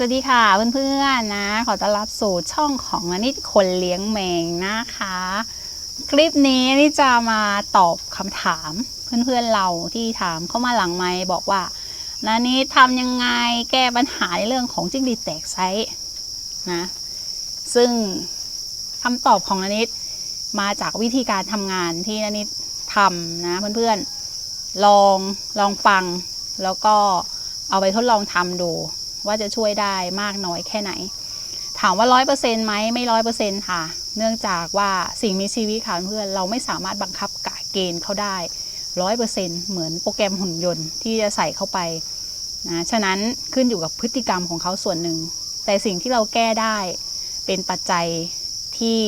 สวัสดีค่ะเพื่อนๆนะ ขอต้อนรับสู่ช่องของอนิดคนเลี้ยงแมงนะคะ คลิปนี้นี่จะมาตอบคำถามเพื่อนๆเราที่ถามเข้ามาหลังไมค์บอกว่านานิดทำยังไงแก้ปัญหาในเรื่องของจิ้งหรีดแตกไซส์นะซึ่งคำตอบของนานิดมาจากวิธีการทำงานที่นานิดทำนะเพื่อนๆลองลองฟังแล้วก็เอาไปทดลองทำดู ว่าจะช่วยได้มากน้อยแค่ไหน ถามว่าร้อยเปอร์เซ็นต์ไหมไม่ร้อยเปอร์เซ็นต์ค่ะ เนื่องจากว่าสิ่งมีชีวิตค่ะเพื่อนเราไม่สามารถบังคับกะเกณฑ์เขาได้ร้อยเปอร์เซ็นต์เหมือนโปรแกรมหุ่นยนต์ที่จะใส่เข้าไปนะฉะนั้นขึ้นอยู่กับพฤติกรรมของเขาส่วนหนึ่ง แต่สิ่งที่เราแก้ได้เป็นปัจจัยที่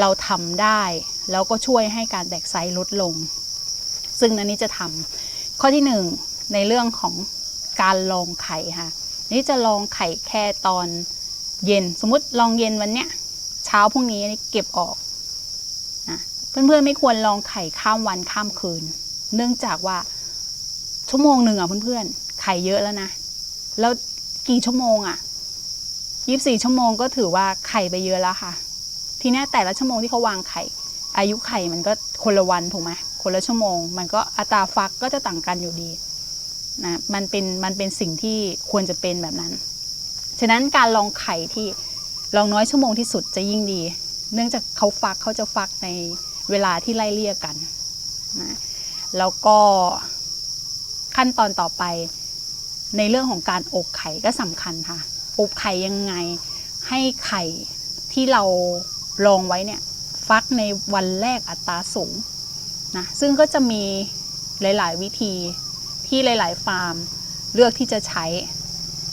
เราทำได้ แล้วก็ช่วยให้การแตกไซส์ลดลง ซึ่งนันนี้จะทำข้อที่หนึ่งในเรื่องของการลองไข่ค่ะ นี่จะลองไข่แค่ตอนเย็น สมมติลองเย็นวันเนี้ย เช้าพรุ่งนี้เก็บออกนะเพื่อนๆไม่ควรลองไข่ข้ามวันข้ามคืน เนื่องจากว่าชั่วโมงหนึ่งอะเพื่อนๆไข่เยอะแล้วนะ แล้วกี่ชั่วโมงอะยี่บสี่ชั่วโมงก็ถือว่าไข่ไปเยอะแล้วค่ะ ทีนี้แต่ละชั่วโมงที่เขาวางไข่ อายุไข่มันก็คนละวันถูกไหมคนละชั่วโมง มันก็อัตราฟักก็จะต่างกันอยู่ดี นะมันเป็นมันเป็นสิ่งที่ควรจะเป็นแบบนั้น ฉะนั้นการลองไข่ที่ลองน้อยชั่วโมงที่สุดจะยิ่งดี เนื่องจากเขาฟักเขาจะฟักในเวลาที่ไล่เลี่ยกันนะแล้วก็ขั้นตอนต่อไปในเรื่องของการอบไข่ก็สำคัญค่ะ อบไข่ยังไงให้ไข่ที่เราลองไว้เนี่ยฟักในวันแรกอัตราสูงนะซึ่งก็จะมีหลาย ๆ วิธี ที่หลาย ๆ ฟาร์มเลือกที่จะใช้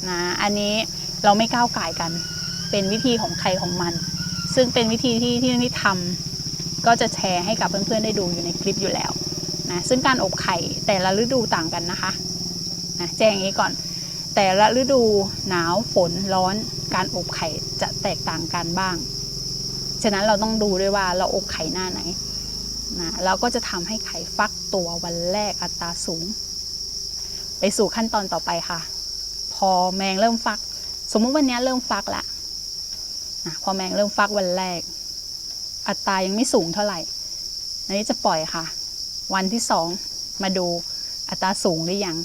นะอันนี้เราไม่ก้าวไก่กัน เป็นวิธีของใครของมัน ซึ่งเป็นวิธีที่ที่นี่ทำก็จะแชร์ให้กับเพื่อน ๆ ได้ดูอยู่ในคลิปอยู่แล้วนะซึ่งการอบไข่แต่ละฤดูต่างกันนะคะนะแจ้งอย่างนี้ก่อน แต่ละฤดูหนาวฝนร้อน การอบไข่จะแตกต่างกันบ้าง ฉะนั้นเราต้องดูด้วยว่าเราอบไข่หน้าไหนนะแล้วก็จะทำให้ไข่ฟักตัววันแรกอัตราสูง ไปสู่ขั้นตอนต่อไปค่ะ พอแมงเริ่มฟัก สมมุติวันนี้เริ่มฟักละนะพอแมงเริ่มฟักวันแรก อัตรายังไม่สูงเท่าไหร่อันนี้จะปล่อยค่ะ วันที่สองมาดูอัตราสูงหรือยัง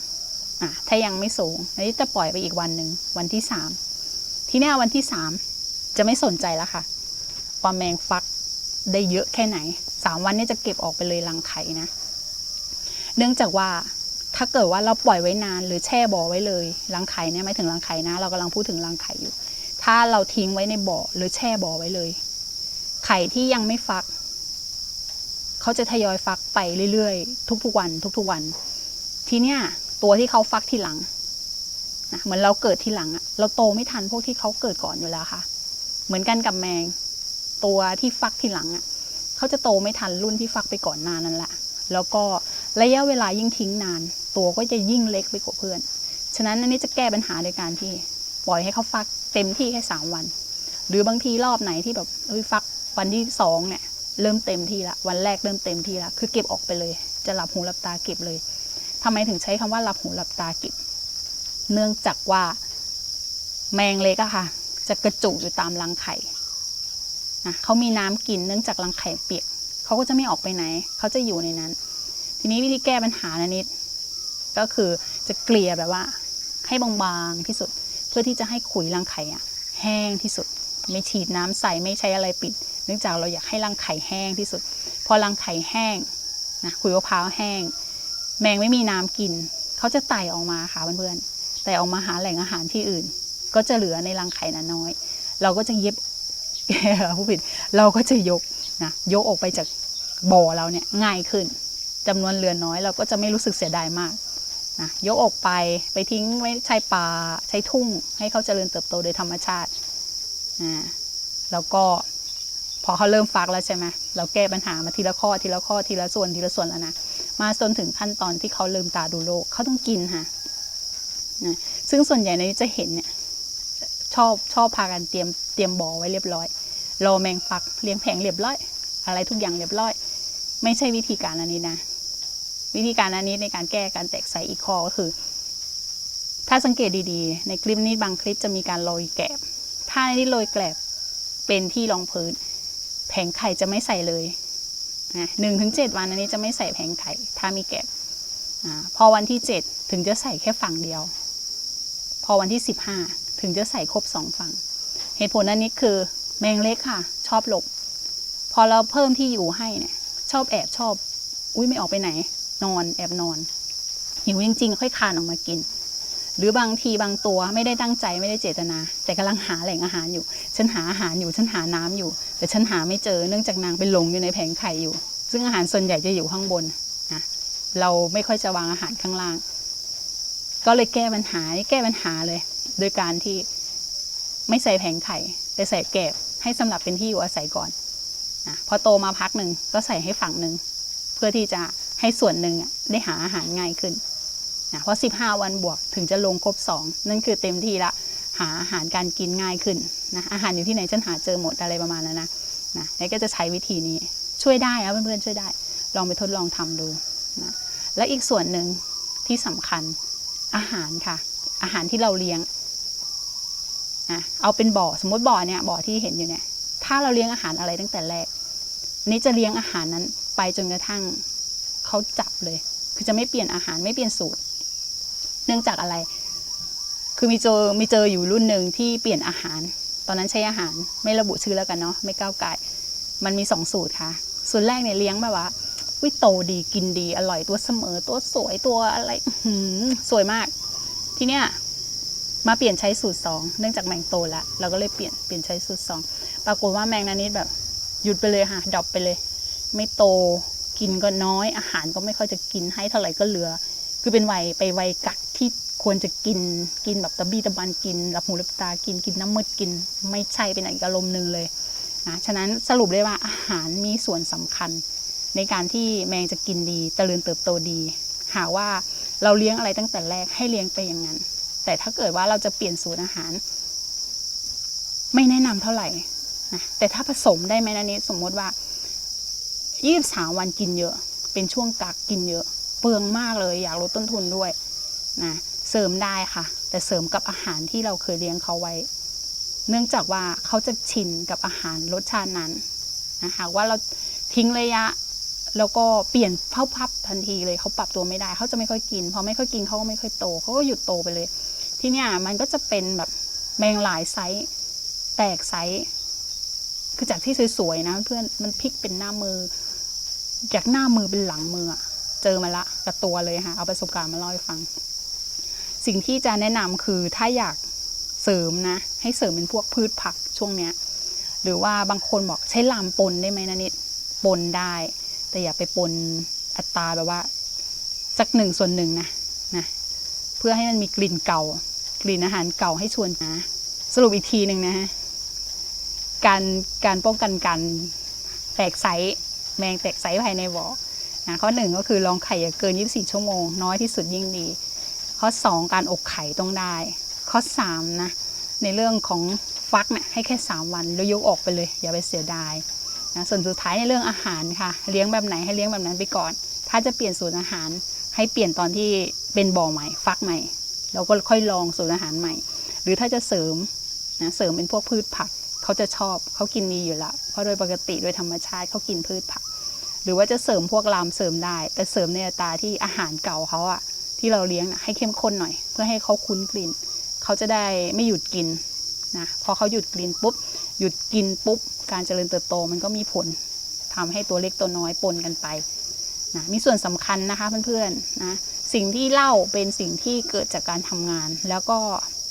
อะถ้ายังไม่สูงอันนี้จะปล่อยไปอีกวันหนึ่งวันที่สามทีนี้วันที่สามจะไม่สนใจแล้วค่ะ ว่าแมงฟักได้เยอะแค่ไหนสามวันนี้จะเก็บออกไปเลยรังไข่นะ เนื่องจากว่า ถ้าเกิดว่าเราปล่อยไว้นานหรือแช่บ่อไว้เลยรังไข่เนี่ยไม่ถึงรังไข่นะ เรากำลังพูดถึงรังไข่อยู่ ถ้าเราทิ้งไว้ในบ่อหรือแช่บ่อไว้เลย ไข่ที่ยังไม่ฟัก เขาจะทยอยฟักไปเรื่อยๆ ทุกๆวัน ทุกๆวัน ทีเนี้ยตัวที่เขาฟักทีหลังนะเหมือนเราเกิดทีหลังอะเราโตไม่ทันพวกที่เขาเกิดก่อนอยู่แล้วค่ะ เหมือนกันกับแมง ตัวที่ฟักทีหลังอะเขาจะโตไม่ทันรุ่นที่ฟักไปก่อนนานั้นแหละแล้วก็ระยะเวลายิ่งทิ้งนาน ตัวก็จะยิ่งเล็กไปกว่าเพื่อน ฉะนั้นอันนี้จะแก้ปัญหาโดยการที่ปล่อยให้เขาฟักเต็มที่แค่สามวัน หรือบางทีรอบไหนที่แบบเอ้ยฟักวันที่สองเนี่ยเริ่มเต็มที่ละวันแรกเริ่มเต็มที่ละคือเก็บออกไปเลย จะหลับหูหลับตาเก็บเลยทำไมถึงใช้คำว่าหลับหูหลับตาเก็บ เนื่องจากว่าแมงเล็กอะค่ะ จะกระจุกอยู่ตามรังไข่นะเขามีน้ำกินเนื่องจากรังไข่เปียกเขาก็จะไม่ออกไปไหน เขาจะอยู่ในนั้น ทีนี้วิธีแก้ปัญหานะนิด ก็คือจะเกลี่ยแบบว่าให้บางๆที่สุด เพื่อที่จะให้ขุยรังไข่อะแห้งที่สุด ไม่ฉีดน้ำใส่ไม่ใช้อะไรปิด เนื่องจากเราอยากให้รังไข่แห้งที่สุด พอรังไข่แห้งนะขุยมะพร้าวแห้ง แมงไม่มีน้ำกิน เขาจะไต่ออกมาค่ะเพื่อนๆแต่ออกมาหาแหล่งอาหารที่อื่น ก็จะเหลือในรังไข่น,น้อย เราก็จะเย็บผู้ผิดเราก็จะยกนะยกออกไปจากบ่อเราเนี่ยง่ายขึ้นจำนวนเรือน้อยเราก็จะไม่รู้สึกเสียดายมาก นะยกออกไปไปทิ้งไว้ชายป่าใช้ทุ่ง ให้เขาเจริญเติบโตโดยธรรมชาติอ่าแล้วก็พอเขาเริ่มฟักแล้วใช่ไหมเราแก้ปัญหามาทีละข้อทีละข้อทีละส่วนทีละส่วนแล้วนะมาจนถึงขั้นตอนที่เขาลืมตาดูโลกเขาต้องกินค่ะนะซึ่งส่วนใหญ่ในนี้จะเห็นเนี่ยชอบชอบพากันเตรียมเตรียมบ่อไว้เรียบร้อยรอแมงฟักเลี้ยงแผงเรียบร้อย อะไรทุกอย่างเรียบร้อย ไม่ใช่วิธีการอันนี้นะ วิธีการอันนี้ในการแก้การแตกไซอีกข้อก็คือ ถ้าสังเกตดีๆ ในคลิปนี้บางคลิปจะมีการโรยแกลบ ถ้าในที่โรยแกลบเป็นที่รองพื้น แผงไข่จะไม่ใส่เลยหนึ่งถึงเจ็ดวันอันนี้จะไม่ใส่แผงไข่ ถ้ามีแกลบอพอวันที่เจ็ดถึงจะใส่แค่ฝั่งเดียว พอวันที่สิบห้าถึงจะใส่ครบสองฝั่ง เหตุผลอันนี้คือแมงเล็กค่ะ ชอบหลบ พอเราเพิ่มที่อยู่ให้เนี่ย ชอบแอบชอบ อุ้ยไม่ออกไปไหน นอนแอบนอน หิวจริง ๆ ค่อยคานออกมากิน หรือบางทีบางตัวไม่ได้ตั้งใจไม่ได้เจตนา แต่กำลังหาแหล่งอาหารอยู่ ฉันหาอาหารอยู่ฉันหาน้ำอยู่ แต่ฉันหาไม่เจอเนื่องจากนางไปหลงอยู่ในแผงไข่อยู่ ซึ่งอาหารส่วนใหญ่จะอยู่ข้างบนนะเราไม่ค่อยจะวางอาหารข้างล่าง ก็เลยแก้ปัญหาแก้ปัญหาเลย โดยการที่ไม่ใส่แผงไข่แต่ใส่แกบให้สำหรับเป็นที่อยู่อาศัยก่อนนะพอโตมาพักหนึ่งก็ใส่ให้ฝั่งหนึ่งเพื่อที่จะ ให้ส่วนหนึ่งได้หาอาหารง่ายขึ้นนะเพราะ 15 วันบวกถึงจะลงครบ 2 นั่นคือเต็มที่ละหาอาหารการกินง่ายขึ้นนะอาหารอยู่ที่ไหนฉันหาเจอหมดอะไรประมาณนั้นนะนะแล้วก็จะใช้วิธีนี้ช่วยได้นะเพื่อนๆช่วยได้ ลองไปทดลองทำดูนะและอีกส่วนหนึ่งที่สำคัญอาหารค่ะ อาหารที่เราเลี้ยงนะเอาเป็นบ่อสมมติบ่อเนี่ยบ่อที่เห็นอยู่เนี่ยถ้าเราเลี้ยงอาหารอะไรตั้งแต่แรกอันนี้จะเลี้ยงอาหารนั้นไปจนกระทั่ง เขาจับเลย คือจะไม่เปลี่ยนอาหารไม่เปลี่ยนสูตร เนื่องจากอะไร คือมีเจอมีเจออยู่รุ่นหนึ่งที่เปลี่ยนอาหาร ตอนนั้นใช้อาหารไม่ระบุชื่อแล้วกันเนาะไม่ก้าวไก่มันมีสองสูตรค่ะ สูตรแรกเนี่ยเลี้ยงแบบว่าวิโตดีกินดีอร่อยตัวเสมอตัวสวยตัวอะไรหือสวยมาก ทีเนี้ยมาเปลี่ยนใช้สูตรสองเนื่องจากแมงโตล้วเราก็เลยเปลี่ยนเปลี่ยนใช้สูตรสองปรากฏว่าแมงนานิดแบบหยุดไปเลยค่ะดรอปไปเลย ไม่โต กินก็น้อย อาหารก็ไม่ค่อยจะกินให้เท่าไหร่ก็เหลือ คือเป็นวัยไปวัยกักที่ควรจะกินกินแบบตะบี้ตะบันกินหลับหูหลับตากินกินน้ำมืดกิน ไม่ใช่เป็นอีกอารมณ์หนึ่งเลยนะฉะนั้นสรุปได้ว่าอาหารมีส่วนสำคัญ ในการที่แมงจะกินดีเจริญเติบโตดี หาว่าเราเลี้ยงอะไรตั้งแต่แรกให้เลี้ยงไปอย่างนั้น แต่ถ้าเกิดว่าเราจะเปลี่ยนสูตรอาหาร ไม่แนะนำเท่าไหร่นะแต่ถ้าผสมได้ไหมนะนี้สมมติว่า 23วันกินเยอะ เป็นช่วงกักกินเยอะ เปลืองมากเลยอยากลดต้นทุนด้วยนะเสริมได้ค่ะ แต่เสริมกับอาหารที่เราเคยเลี้ยงเขาไว้ เนื่องจากว่าเขาจะชินกับอาหารรสชาตินั้นนะหากว่าเราทิ้งระยะแล้วก็เปลี่ยนเผาพับทันทีเลยเขาปรับตัวไม่ได้เขาจะไม่ค่อยกินพอไม่ค่อยกินเขาก็ไม่ค่อยโตเขาก็หยุดโตไปเลย ที่เนี่ยมันก็จะเป็นแบบแมงหลายไซส์แตกไซส์คือจากที่สวยๆนะเพื่อนมันพลิกเป็นหน้ามือ จากหน้ามือเป็นหลังมืออะเจอมาละกับตัวเลยค่ะ เอาประสบการณ์มาเล่าให้ฟัง สิ่งที่จะแนะนำคือถ้าอยากเสริมนะ ให้เสริมเป็นพวกพืชผักช่วงเนี้ย หรือว่าบางคนบอกใช้ลามปนได้ไหมนะนิดปนได้ แต่อย่าไปปนอัตราแบบว่าสักหนึ่งส่วนหนึ่งนะนะเพื่อให้มันมีกลิ่นเก่า กลิ่นอาหารเก่าให้ชวนนะสรุปอีกทีหนึ่งนะฮะการการป้องกันการแตกไซ แมงแตกไซส์ภายในบ่อนะข้อหนึ่งก็คือลองไข่อย่าเกิน 24 ชั่วโมง น้อยที่สุดยิ่งดี ข้อ 2 การอบไข่ต้องได้ ข้อ3นะในเรื่องของฟักเนี่ยให้แค่ 3 วันแล้วยกออกไปเลย อย่าไปเสียดายนะส่วนสุดท้ายในเรื่องอาหารค่ะ เลี้ยงแบบไหนให้เลี้ยงแบบนั้นไปก่อน ถ้าจะเปลี่ยนสูตรอาหารให้เปลี่ยนตอนที่เป็นบ่อใหม่ ฟักใหม่ แล้วก็ค่อยลองสูตรอาหารใหม่ หรือถ้าจะเสริมนะเสริมเป็นพวกพืชผัก เขาจะชอบเขากินดีอยู่ละเพราะโดยปกติโดยธรรมชาติเขากินพืชผัก หรือว่าจะเสริมพวกลามเสริมได้ แต่เสริมในอัตราที่อาหารเก่าเขาอะที่เราเลี้ยงน่ะให้เข้มข้นหน่อย เพื่อให้เขาคุ้นกลิ่นเขาจะได้ไม่หยุดกินนะพอเขาหยุดกลิ่นปุ๊บหยุดกินปุ๊บ การเจริญเติบโตมันก็มีผลทำให้ตัวเล็กตัวน้อยปนกันไปนะมีส่วนสำคัญนะคะเพื่อนๆนะสิ่งที่เล่าเป็นสิ่งที่เกิดจากการทำงาน แล้วก็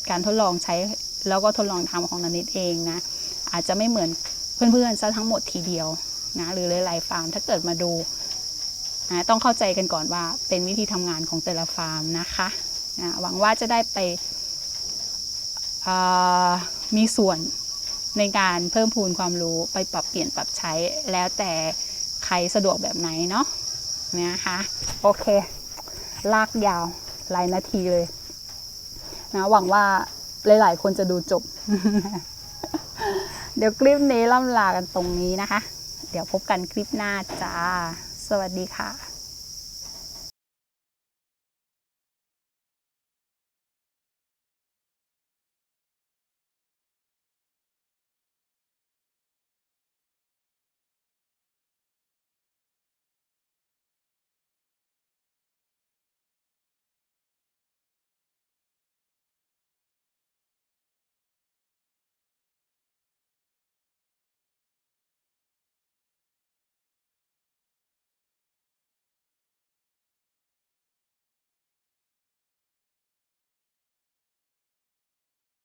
การทดลองใช้แล้วก็ทดลองทำของนันนิดเองนะ อาจจะไม่เหมือนเพื่อนๆซะทั้งหมดทีเดียวนะหรือหลายๆฟาร์มถ้าเกิดมาดูนะต้องเข้าใจกันก่อนว่าเป็นวิธีทำงานของแต่ละฟาร์มนะคะนะหวังว่าจะได้ไปมีส่วนในการเพิ่มพูนความรู้ไปปรับเปลี่ยนปรับใช้แล้วแต่ใครสะดวกแบบไหนเนาะนะคะโอเค ลากยาวหลายนาทีเลยนะหวังว่าหลาย ๆ คนจะดูจบ เดี๋ยวคลิปนี้ล่ำลากันตรงนี้นะคะ เดี๋ยวพบกันคลิปหน้าจ้า สวัสดีค่ะ